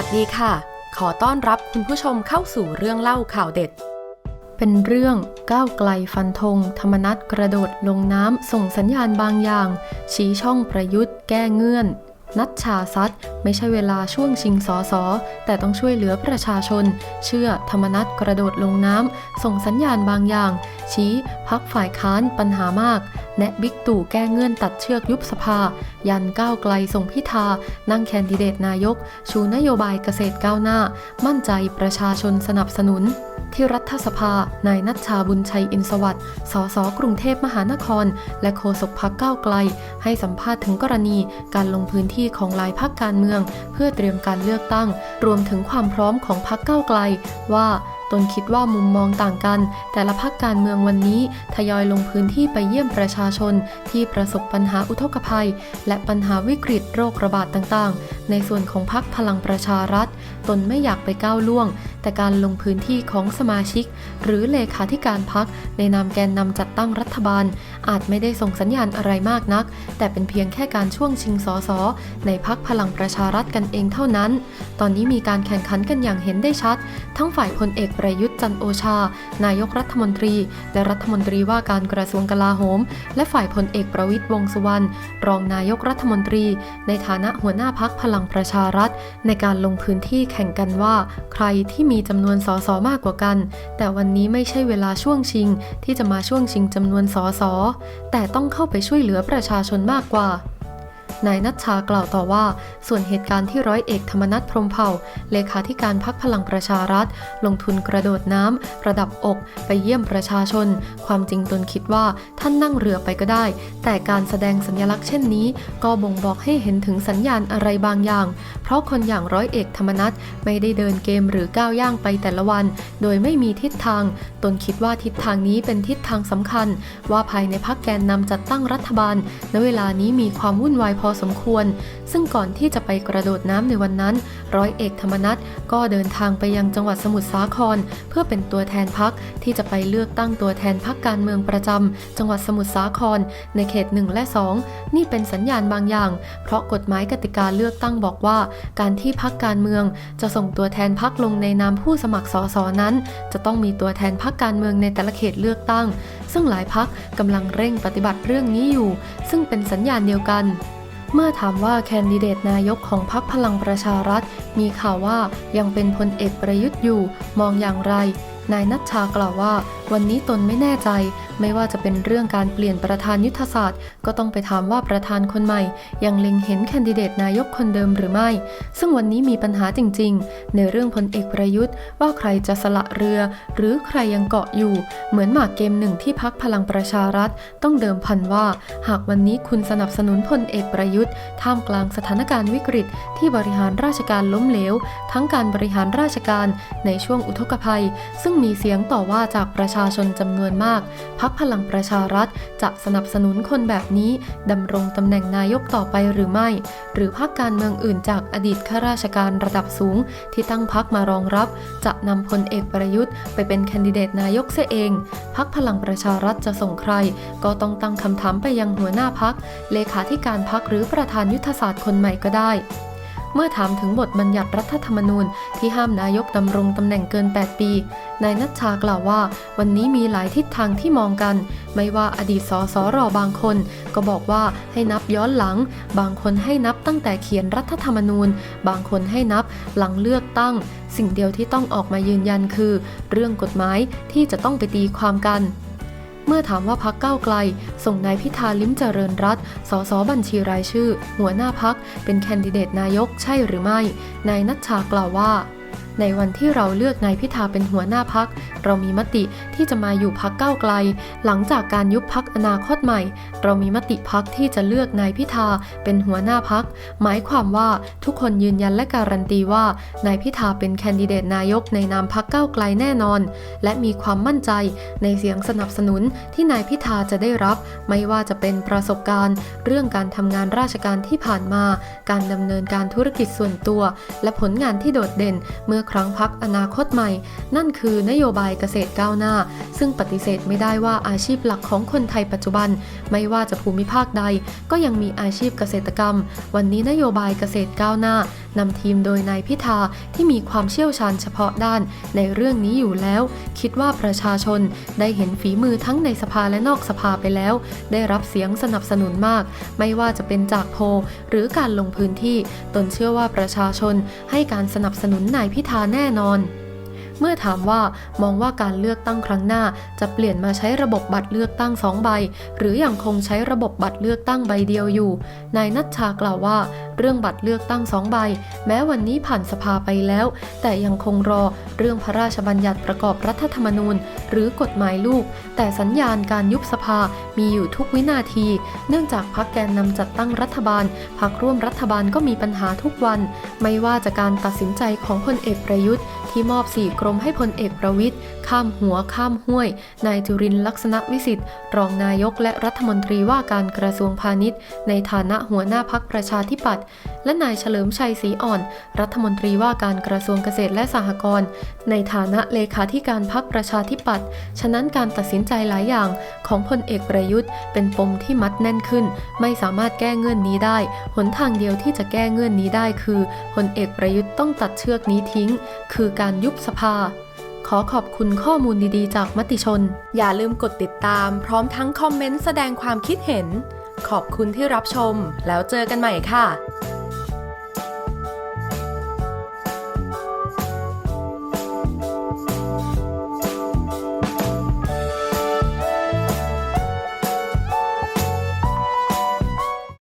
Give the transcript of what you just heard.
วัสดีค่ะ ขอต้อนรับคุณผู้ชมเข้าสู่เรื่องเล่าข่าวเด็ด เป็นเรื่องก้าวไกลฟันธง ธรรมนัตกระโดดลงน้ำส่งสัญญาณบางอย่าง ชี้ช่องประยุทธ์แก้เงื่อน นัดชาซัดไม่ใช่เวลาช่วงชิงสอสอแต่ต้องช่วยเหลือประชาชน เชื่อธรรมนัตกระโดดลงน้ำ ส่งสัญญาณบางอย่าง ชี้พักฝ่ายค้านปัญหามาก แนะบิ๊กตู่แก้เงื่อนตัดเชือกยุบสภา ยันก้าวไกลส่งพิธา นั่งแคนดิเดตนายก ชูนโยบายเกษตรก้าวหน้า มั่นใจประชาชนสนับสนุนที่รัฐสภา นายนัชชาบุญชัยอินสวัสดิ์สสกรุงเทพมหานคร และโฆษกพักก้าวไกล ให้สัมภาษณ์ถึงกรณีการลงพื้นที่ของหลายพักการเมือง เพื่อเตรียมการเลือกตั้ง รวมถึงความพร้อมของพักก้าไกลว่า ตนคิดว่ามุมมองต่างกัน แต่ละพักการเมืองวันนี้ทยอยลงพื้นที่ไปเยี่ยมประชาชน ที่ประสบปัญหาอุทกภัย และปัญหาวิกฤตโรคระบาดต่างๆ ในส่วนของพักพลังประชารัฐ ตนไม่อยากไปก้าวล่วง แต่การลงพื้นที่ของสมาชิก หรือเลขาธิการพักในนามแกนนำจัดตั้งรัฐบาล อาจไม่ได้ส่งสัญญาณอะไรมากนัก แต่เป็นเพียงแค่การช่วงชิงสอสอในพักพลังประชารัฐกันเองเท่านั้น ตอนนี้มีการแข่งขันกันอย่างเห็นได้ชัด ทั้งฝ่ายพลเอกประยุทธ์จันโอชา นายกรัฐมนตรี และรัฐมนตรีว่าการกระทรวงกลาโหม และฝ่ายพลเอกประวิตยวงษ์สุวรรณรองนายกรัฐมนตรี ในฐานะหัวหน้าพักพลังประชารัฐ ในการลงพื้นที่แข่งกันว่า ใครที่มีจำนวนสสมากกว่ากัน แต่วันนี้ไม่ใช่เวลาช่วงชิง ที่จะมาช่วงชิงจำนวนสสแต่ต้องเข้าไปช่วยเหลือประชาชนมากกว่า นายนัชชากล่าวต่อว่า ส่วนเหตุการณ์ที่ร้อยเอกธรรมนัฐพรมเผ่า เลขาธิการพักพลังประชารัฐ ลงทุนกระโดดน้ำระดับอกไปเยี่ยมประชาชน ความจริงตนคิดว่าท่านนั่งเรือไปก็ได้ แต่การแสดงสัญลักษณ์เช่นนี้ ก็บ่งบอกให้เห็นถึงสัญญาณอะไรบางอย่าง เพราะคนอย่างร้อยเอกธรรมนัฐไม่ได้เดินเกมหรือก้าวย่างไปแต่ละวัน โดยไม่มีทิศทาง ตนคิดว่าทิศทางนี้เป็นทิศทางสำคัญ ว่าภายในพักแกนนำจัดตั้งรัฐบาลณเวลานี้มีความวุ่นวายพอสมควร ซึ่งก่อนที่จะไปกระโดดน้ำในวันนั้น ร้อยเอกธรรมนัฐก็เดินทางไปยังจังหวัดสมุทรสาคร เพื่อเป็นตัวแทนพักที่จะไปเลือกตั้งตัวแทนพักการเมืองประจำจังหวัดสมุทรสาคร ในเขต 1 และ 2 นี่เป็นสัญญาณบางอย่าง เพราะกฎหมายกติกาเลือกตั้งบอกว่าการที่พักการเมืองจะส่งตัวแทนพักลงในนามผู้สมัครสสนั้น จะต้องมีตัวแทนพักการเมืองในแต่ละเขตเลือกตั้ง ซึ่งหลายพักกำลังเร่งปฏิบัติเรื่องนี้อยู่ ซึ่งเป็นสัญญาณเดียวกันเมื่อถามว่าแคนดิเดตนายกของพรรคพลังประชารัฐ มีข่าวว่ายังเป็นพลเอกประยุทธ์อยู่ มองอย่างไร นายนัชชากล่าวว่า วันนี้ตนไม่แน่ใจ ไม่ว่าจะเป็นเรื่องการเปลี่ยนประธานยุทธศาสตร์ ก็ต้องไปถามว่าประธานคนใหม่ ยังเล็งเห็นแคนดิเดตนายกคนเดิมหรือไม่ ซึ่งวันนี้มีปัญหาจริง ๆ ในเรื่องพลเอกประยุทธ์ ว่าใครจะสละเรือ หรือใครยังเกาะอยู่ เหมือนหมากเกมหนึ่งที่พักพลังประชารัฐ ต้องเดิมพันว่า หากวันนี้คุณสนับสนุนพลเอกประยุทธ์ ท่ามกลางสถานการณ์วิกฤต ที่บริหารราชการล้มเหลว ทั้งการบริหารราชการในช่วงอุทกภัย ซึ่งมีเสียงต่อว่าจากประชาชนจำนวนมากพักพลังประชารัฐ จะสนับสนุนคนแบบนี้ดำรงตำแหน่งนายกต่อไปหรือไม่ หรือพักการเมืองอื่นจากอดีตข้าราชการระดับสูง ที่ตั้งพักมารองรับ จะนำพลเอกประยุทธ์ไปเป็นแคนดิเดตนายกเสียเองพักพลังประชารัฐจะส่งใคร ก็ต้องตั้งคำถามไปยังหัวหน้าพักเลขาธิการพักหรือประธานยุทธศาสตร์คนใหม่ก็ได้เมื่อถามถึงบทบัญญัติรัฐธรรมนูญที่ห้ามนายกดำรงตำแหน่งเกิน 8 ปี นายนัชชากล่าวว่า วันนี้มีหลายทิศทางที่มองกัน ไม่ว่าอดีตสสรบางคน ก็บอกว่าให้นับย้อนหลัง บางคนให้นับตั้งแต่เขียนรัฐธรรมนูญ บางคนให้นับหลังเลือกตั้ง สิ่งเดียวที่ต้องออกมายืนยันคือ เรื่องกฎหมายที่จะต้องไปตีความกันเมื่อถามว่าพักก้าวไกล ส่งนายพิธาลิ้มเจริญรัตสสบัญชีรายชื่อ หัวหน้าพักเป็นแคนดิเดตนายกใช่หรือไม่ นายนัชชากล่าวว่า ในวันที่เราเลือกนายพิธาเป็นหัวหน้าพัก เรามีมติที่จะมาอยู่พักก้าวไกล หลังจากการยุบพักอนาคตใหม่ เรามีมติพักที่จะเลือกนายพิธาเป็นหัวหน้าพัก หมายความว่าทุกคนยืนยันและการันตีว่านายพิธาเป็นแคนดิเดตนายกในนามพักก้าวไกลแน่นอน และมีความมั่นใจในเสียงสนับสนุนที่นายพิธาจะได้รับ ไม่ว่าจะเป็นประสบการณ์ เรื่องการทำงานราชการที่ผ่านมา การดำเนินการธุรกิจส่วนตัว และผลงานที่โดดเด่นเมื่อครั้งพักอนาคตใหม่ นั่นคือนโยบายเกษตรก้าวหน้า ซึ่งปฏิเสธไม่ได้ว่าอาชีพหลักของคนไทยปัจจุบัน ไม่ว่าจะภูมิภาคใด ก็ยังมีอาชีพเกษตรกรรม วันนี้นโยบายเกษตรก้าวหน้านำทีมโดยนายพิธาที่มีความเชี่ยวชาญเฉพาะด้านในเรื่องนี้อยู่แล้ว คิดว่าประชาชนได้เห็นฝีมือทั้งในสภาและนอกสภาไปแล้ว ได้รับเสียงสนับสนุนมาก ไม่ว่าจะเป็นจากโพลหรือการลงพื้นที่ ตนเชื่อว่าประชาชนให้การสนับสนุนนายพิธาแน่นอน เมื่อถามว่ามองว่าการเลือกตั้งครั้งหน้า จะเปลี่ยนมาใช้ระบบบัตรเลือกตั้งสองใบ หรืออยังคงใช้ระบบบัตรเลือกตั้งใบเดียวอยู่นายนัชชากล่าวว่า เรื่องบัตรเลือกตั้งสองใบ แม้วันนี้ผ่านสภาไปแล้ว แต่ยังคงรอเรื่องพระราชบัญญัติประกอบรัฐธรรมนูญ หรือกฎหมายลูก แต่สัญญาณการยุบสภามีอยู่ทุกวินาที เนื่องจากพักแกนนำจัดตั้งรัฐบาลพักร่วมรัฐบาลก็มีปัญหาทุกวัน ไม่ว่าจะการตัดสินใจของพลเอกประยุทธ์ที่มอบสี่กรมให้พลเอกประวิทย์ข้ามหัวข้ามห้วย นายจุรินทร์ลักษณะวิสิทธิ์ รองนายกและรัฐมนตรีว่าการกระทรวงพาณิชย์ ในฐานะหัวหน้าพักประชาธิปัตย์ และนายเฉลิมชัยศรีอ่อน รัฐมนตรีว่าการกระทรวงเกษตรและสหกรณ์ในฐานะเลขาธิการพักประชาธิปัตย์ฉะนั้นการตัดสินใจหลายอย่างของพลเอกประยุทธ์ เป็นปมที่มัดแน่นขึ้น ไม่สามารถแก้เงื่อนนี้ได้ หนทางเดียวที่จะแก้เงื่อนนี้ได้คือพลเอกประยุทธ์ต้องตัดเชือกนี้ทิ้ง คือการยุบสภาขอขอบคุณข้อมูลดีๆ จากมติชน อย่าลืมกดติดตาม พร้อมทั้งคอมเมนต์แสดงความคิดเห็น ขอบคุณที่รับชม แล้วเจอกันใหม่ค่ะ